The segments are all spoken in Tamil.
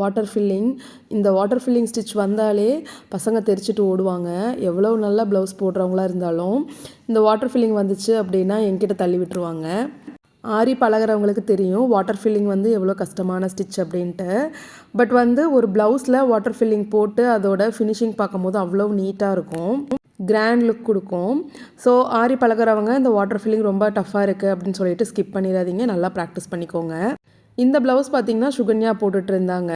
வாட்டர் ஃபில்லிங் இந்த வாட்டர் ஃபில்லிங் ஸ்டிச் வந்தாலே பசங்க தெரிச்சிட்டு ஓடுவாங்க. எவ்வளோ நல்லா ப்ளவுஸ் போடுறவங்களா இருந்தாலும் இந்த வாட்டர் ஃபில்லிங் வந்துச்சு அப்படின்னா என்கிட்ட தள்ளி விட்டுருவாங்க. ஆரி பழகுறவங்களுக்கு தெரியும் வாட்டர் ஃபில்லிங் வந்து எவ்வளோ கஷ்டமான ஸ்டிச் அப்படின்ட்டு. பட் வந்து ஒரு ப்ளவுஸில் வாட்டர் ஃபில்லிங் போட்டு அதோட ஃபினிஷிங் பார்க்கும்போது அவ்வளோ நீட்டாக இருக்கும். கிராண்ட் லுக் கொடுக்கும். ஸோ ஆரி பழகுறவங்க இந்த வாட்டர் ஃபில்லிங் ரொம்ப டஃப்பாக இருக்குது அப்படின்னு சொல்லிட்டு ஸ்கிப் பண்ணிடாதீங்க. நல்லா ப்ராக்டிஸ் பண்ணிக்கோங்க. இந்த ப்ளவுஸ் பார்த்தீங்கன்னா சுகன்யா போட்டுட்டு இருந்தாங்க.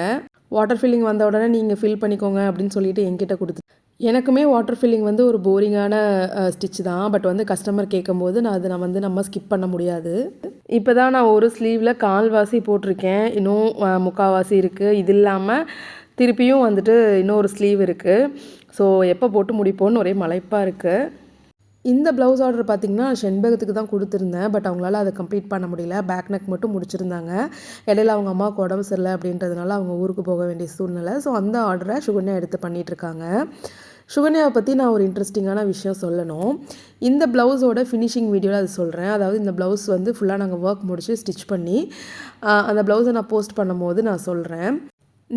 வாட்டர் ஃபில்லிங் வந்த உடனே நீங்கள் ஃபில் பண்ணிக்கோங்க அப்படின்னு சொல்லிட்டு என்கிட்ட கொடுத்து எனக்குமே வாட்டர் ஃபில்லிங் வந்து ஒரு போரிங்கான ஸ்டிச் தான். பட் வந்து கஸ்டமர் கேட்கும்போது நான் அதை நான் வந்து நம்ம ஸ்கிப் பண்ண முடியாது. இப்போ தான் நான் ஒரு ஸ்லீவில் கால்வாசி போட்டிருக்கேன். இன்னும் முக்கால்வாசி இருக்குது இது இல்லாமல் திருப்பியும் வந்துட்டு இன்னொரு ஸ்லீவ் இருக்குது ஸோ எப்போ போட்டு முடிப்போன்னு ஒரே மலைப்பாக இருக்குது இந்த ப்ளவுஸ் ஆர்டர் பார்த்தீங்கன்னா செண்பகத்துக்கு தான் கொடுத்துருந்தேன். பட் அவங்களால அதை கம்ப்ளீட் பண்ண முடியல. பேக் நெக் மட்டும் முடிச்சிருந்தாங்க. இடையில அவங்க அம்மாவுக்கு உடம்பு சரியில்லை அப்படின்றதுனால அவங்க ஊருக்கு போக வேண்டிய சூழ்நிலை. ஸோ அந்த ஆர்டரை சுகன்யா எடுத்து பண்ணிகிட்ருக்காங்க சுகன்யாவை பற்றி நான் ஒரு இன்ட்ரெஸ்டிங்கான விஷயம் சொல்லணும். இந்த ப்ளவுஸோட ஃபினிஷிங் வீடியோவில் அது சொல்கிறேன் அதாவது இந்த ப்ளவுஸ் வந்து ஃபுல்லாக நாங்கள் ஒர்க் முடித்து ஸ்டிச் பண்ணி அந்த ப்ளவுஸை நான் போஸ்ட் பண்ணும்போது நான் சொல்கிறேன்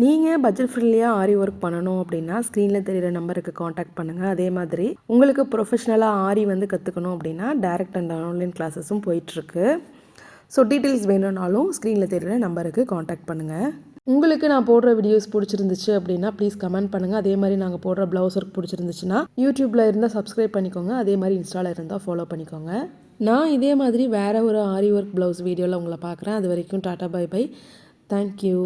நீங்கள் பட்ஜெட் ஃப்ரெண்ட்லியாக ஆரி ஒர்க் பண்ணணும் அப்படின்னா ஸ்க்ரீனில் தெரியிற நம்பருக்கு காண்டாக்ட் பண்ணுங்கள் அதே மாதிரி உங்களுக்கு ப்ரொஃபஷ்னலாக ஆரி வந்து கற்றுக்கணும் அப்படின்னா டைரக்ட் அண்ட் ஆன்லைன் கிளாஸஸும் போயிட்டுருக்கு. ஸோ டீட்டெயில்ஸ் வேணும்னாலும் ஸ்க்ரீனில் தெரிகிற நம்பருக்கு காண்டாக்ட் பண்ணுங்கள் உங்களுக்கு நான் போடுற வீடியோஸ் பிடிச்சிருந்துச்சு அப்படின்னா ப்ளீஸ் கமெண்ட் பண்ணுங்கள் அதே மாதிரி நாங்கள் போடுற ப்ளவுஸ் ஒர்க் பிடிச்சிருந்துச்சுன்னா யூடியூப்பில் இருந்தால் சப்ஸ்கிரைப் பண்ணிக்கோங்க. அதே மாதிரி இன்ஸ்டாவில் இருந்தால் ஃபாலோ பண்ணிக்கோங்க. நான் இதே மாதிரி வேறு ஒரு ஆரி ஒர்க் ப்ளவுஸ் வீடியோவில் உங்களை பார்க்குறேன். அது வரைக்கும் டாட்டா பை பை தேங்க்யூ